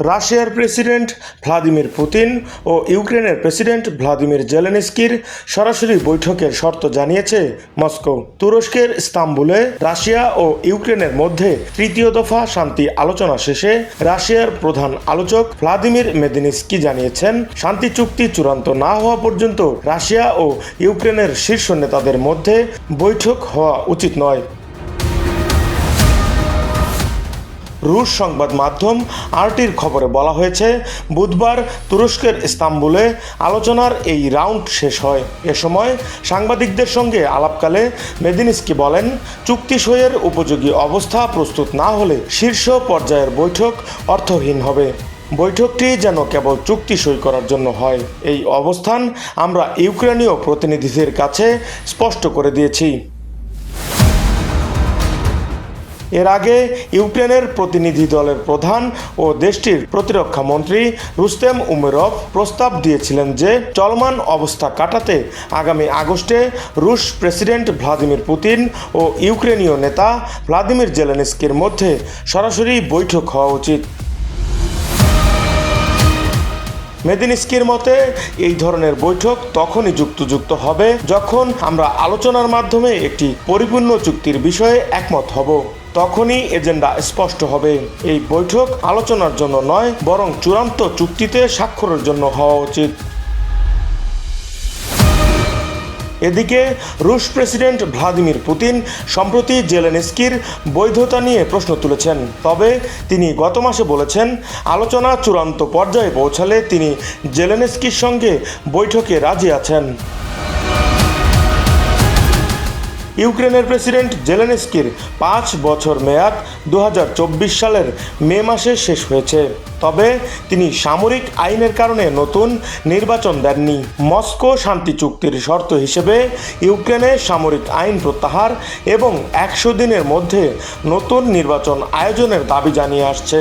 রাশিয়ার president Vladimir Putin ও ইউক্রেনের president Vladimir জেলেনস্কির সরাসরি বৈঠকের শর্ত জানিয়েছে মস্কো। তুরস্কের ইস্তাম্বুলে রাশিয়া ও ইউক্রেনের মধ্যে তৃতীয় দফা শান্তি আলোচনা শেষে রাশিয়ার প্রধান আলোচক ভ্লাদিমির মেদিনিস্কি জানিয়েছেন, শান্তি চুক্তি চূড়ান্ত না হওয়া পর্যন্ত রাশিয়া ও ইউক্রেনের শীর্ষ নেতাদের মধ্যে বৈঠক হওয়া উচিত নয়। রুশ সংবাদ মাধ্যম আরটির খবরে বলা হয়েছে, বুধবার তুরস্কের ইস্তাম্বুলে আলোচনার এই রাউন্ড শেষ হয়। এ সময় সাংবাদিকদের সঙ্গে আলাপকালে মেদিনিস্কি বলেন, চুক্তি সইয়ের উপযোগী অবস্থা প্রস্তুত না হলে শীর্ষ পর্যায়ের বৈঠক অর্থহীন হবে। বৈঠকটি যেন কেবল চুক্তি সই করার জন্য হয়। এই অবস্থান আমরা ইউক্রেনীয় প্রতিনিধিদের কাছে স্পষ্ট করে দিয়েছি। এর আগে ইউক্রেনের প্রতিনিধি দলের প্রধান ও দেশটির প্রতিরক্ষা মন্ত্রী রুস্তেম উমেরভ প্রস্তাব দিয়েছিলেন যে চলমান অবস্থা কাটাতে আগামী আগস্টে রুশ প্রেসিডেন্ট ভ্লাদিমির পুতিন ও ইউক্রেনীয় নেতা ভ্লাদিমির জেলেনস্কির মধ্যে সরাসরি বৈঠক হওয়া উচিত। মেদিনিস্কির মতে, এই ধরনের বৈঠক তখনই যুক্তযুক্ত হবে যখন আমরা আলোচনার মাধ্যমে একটি পরিপূর্ণ চুক্তির বিষয়ে একমত হব। তখনই এজেন্ডা স্পষ্ট হবে। এই বৈঠক আলোচনার জন্য নয়, বরং চূড়ান্ত চুক্তিতে স্বাক্ষরের জন্য হওয়া উচিত। এদিকে রুশ প্রেসিডেন্ট ভ্লাদিমির পুতিন সম্প্রতি জেলেনস্কির বৈধতা নিয়ে প্রশ্ন তুলেছেন। তবে তিনি গত মাসে বলেছেন, আলোচনা চূড়ান্ত পর্যায়ে পৌঁছালে তিনি জেলেনস্কির সঙ্গে বৈঠকে রাজি আছেন। ইউক্রেনের প্রেসিডেন্ট জেলেনস্কির পাঁচ বছর মেয়াদ দু হাজার চব্বিশ সালের মে মাসে শেষ হয়েছে। তবে তিনি সামরিক আইনের কারণে নতুন নির্বাচন দেননি। মস্কো শান্তি চুক্তির শর্ত হিসেবে ইউক্রেনে সামরিক আইন প্রত্যাহার এবং একশো দিনের মধ্যে নতুন নির্বাচন আয়োজনের দাবি জানিয়ে আসছে।